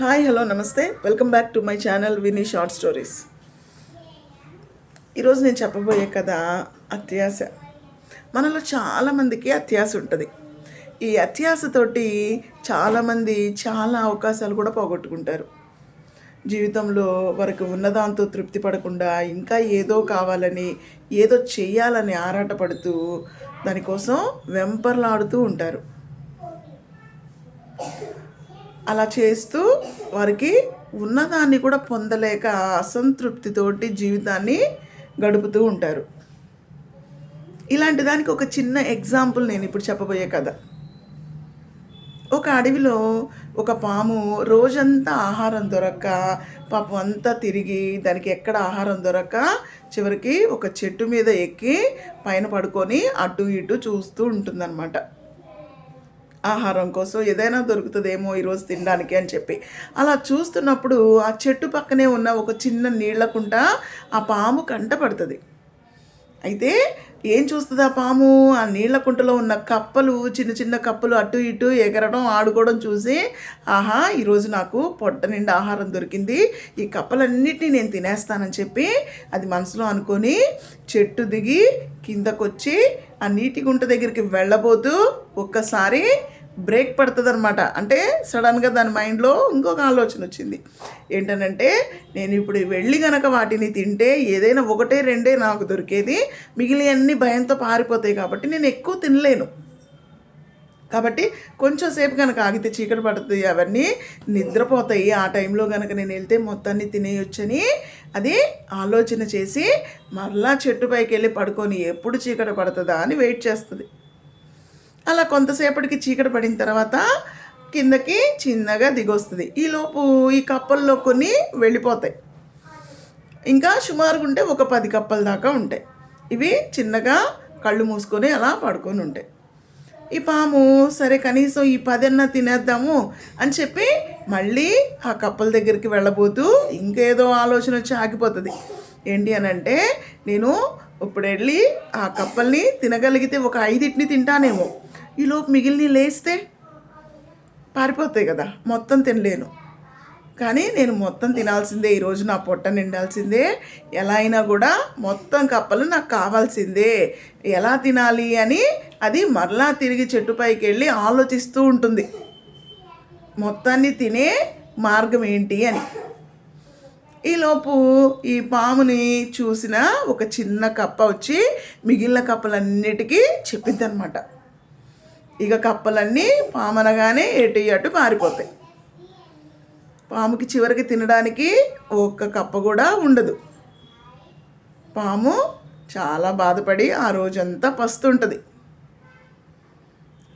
Hi hello namaste. Welcome back to my channel Vini short stories. ఈరోజు నేను చెప్పబోయే కథ అత్యాశ. మనలో చాలామందికి అత్యాశ ఉంటుంది. ఈ అత్యాశతోటి చాలామంది చాలా అవకాశాలు కూడా పోగొట్టుకుంటారు. జీవితంలో వారికి ఉన్నదాంతో తృప్తి పడకుండా ఇంకా ఏదో కావాలని ఏదో చేయాలని ఆరాటపడుతూ దానికోసం వెంపర్లాడుతూ ఉంటారు. అలా చేస్తూ వారికి ఉన్నదాన్ని కూడా పొందలేక అసంతృప్తితోటి జీవితాన్ని గడుపుతూ ఉంటారు. ఇలాంటి దానికి ఒక చిన్న ఎగ్జాంపుల్ నేను ఇప్పుడు చెప్పబోయే కథ. ఒక అడవిలో ఒక పాము రోజంతా ఆహారం దొరక్క పాపం అంతా తిరిగి దానికి ఎక్కడ ఆహారం దొరక్క చివరికి ఒక చెట్టు మీద ఎక్కి పైన పడుకొని అటు ఇటు చూస్తూ ఉంటుందన్నమాట. ఆహారం కోసం ఏదైనా దొరుకుతుందేమో ఈరోజు తినడానికి అని చెప్పి. అలా చూస్తున్నప్పుడు ఆ చెట్టు పక్కనే ఉన్న ఒక చిన్న నీళ్ళకుంట ఆ పాము కంట పడుతుంది. అయితే ఏం చూస్తుంది ఆ పాము? ఆ నీళ్ళ కుంటలో ఉన్న కప్పలు చిన్న చిన్న కప్పలు అటు ఇటు ఎగరడం ఆడుకోవడం చూసి ఆహా ఈరోజు నాకు పొట్ట నిండా ఆహారం దొరికింది. ఈ కప్పలన్నిటినీ నేను తినేస్తానని చెప్పి అది మనసులో అనుకొని చెట్టు దిగి కిందకొచ్చి ఆ నీటి గుంట దగ్గరికి వెళ్ళబోతూ ఒక్కసారి బ్రేక్ పడుతుంది అనమాట అంటే సడన్గా దాని మైండ్లో ఇంకొక ఆలోచన వచ్చింది. ఏంటనంటే నేను ఇప్పుడు వెళ్ళి గనక వాటిని తింటే ఏదైనా ఒకటే రెండే నాకు దొరికేది. మిగిలిన అన్ని భయంతో పారిపోతాయి కాబట్టి నేను ఎక్కువ తినలేను. కాబట్టి కొంచెం సేపు కనుక ఆగితే చీకటి పడుతుంది అవన్నీ నిద్రపోతాయి. ఆ టైంలో కనుక నేను వెళ్తే మొత్తాన్ని తినేయొచ్చని అది ఆలోచన చేసి మరలా చెట్టు పైకి వెళ్ళి పడుకొని ఎప్పుడు చీకటి పడుతుందా అని వెయిట్ చేస్తుంది. అలా కొంతసేపటికి చీకటి పడిన తర్వాత కిందకి చిన్నగా దిగొస్తుంది. ఈలోపు ఈ కప్పల్లో కొన్ని వెళ్ళిపోతాయి. ఇంకా సుమారుగా ఉంటే ఒక పది కప్పల దాకా ఉంటాయి. ఇవి చిన్నగా కళ్ళు మూసుకొని అలా పడుకొని ఉంటాయి. ఈ పాము సరే కనీసం ఈ పదన్నా తినేద్దాము అని చెప్పి మళ్ళీ ఆ కప్పల దగ్గరికి వెళ్ళబోతూ ఇంకేదో ఆలోచన వచ్చి ఆగిపోతుంది. ఏంటి అని అంటే నేను ఇప్పుడు వెళ్ళి ఆ కప్పల్ని తినగలిగితే ఒక ఐదింటిని తింటానేమో. ఈలోపు మిగిలిన లేస్తే పారిపోతాయి కదా. మొత్తం తినలేను. కానీ నేను మొత్తం తినాల్సిందే. ఈరోజు నా పొట్ట నిండాల్సిందే. ఎలా అయినా కూడా మొత్తం కప్పలు నాకు కావాల్సిందే. ఎలా తినాలి అని అది మరలా తిరిగి చెట్టుపైకి వెళ్ళి ఆలోచిస్తూ ఉంటుంది. మొత్తాన్ని తినే మార్గం ఏంటి అని. ఈలోపు ఈ పాముని చూసిన ఒక చిన్న కప్ప వచ్చి మిగిలిన కప్పలన్నిటికీ చెప్పిద్దనమాట ఇక కప్పలన్నీ పామనగానే ఎటు అటు పారిపోతాయి పాముకి చివరికి తినడానికి ఒక్క కప్ప కూడా ఉండదు. పాము చాలా బాధపడి ఆ రోజంతా పస్తుంటుంది.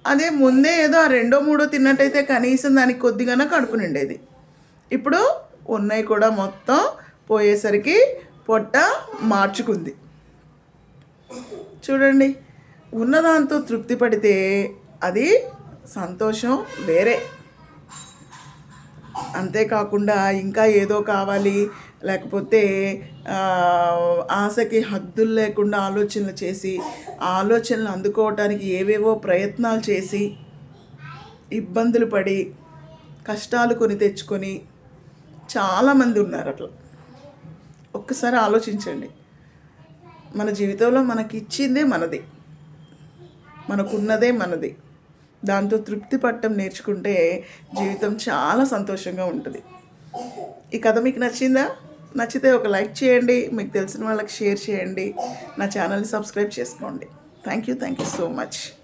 అదే ముందే ఏదో ఆ రెండో మూడో తిన్నట్టయితే కనీసం దానికి కొద్దిగానే కడుపు నిండేది. ఇప్పుడు ఉన్నాయి కూడా మొత్తం పోయేసరికి పొట్ట మార్చుకుంది. చూడండి ఉన్నదాంతో తృప్తి పడితే అది సంతోషం వేరే. అంతేకాకుండా ఇంకా ఏదో కావాలి లేకపోతే ఆశకి హద్దులు లేకుండా ఆలోచనలు చేసి ఆలోచనలు అందుకోవటానికి ఏవేవో ప్రయత్నాలు చేసి ఇబ్బందులు పడి కష్టాలు కొని తెచ్చుకొని చాలామంది ఉన్నారు అట్లా. ఒక్కసారి ఆలోచించండి. మన జీవితంలో మనకి ఇచ్చిందే మనది. మనకున్నదే మనది. దాంతో తృప్తి పట్టం నేర్చుకుంటే జీవితం చాలా సంతోషంగా ఉంటుంది. ఈ కథ మీకు నచ్చిందా? నచ్చితే ఒక లైక్ చేయండి మీకు తెలిసిన వాళ్ళకి షేర్ చేయండి నా ఛానల్ని సబ్స్క్రైబ్ చేసుకోండి. Thank you thank you so much.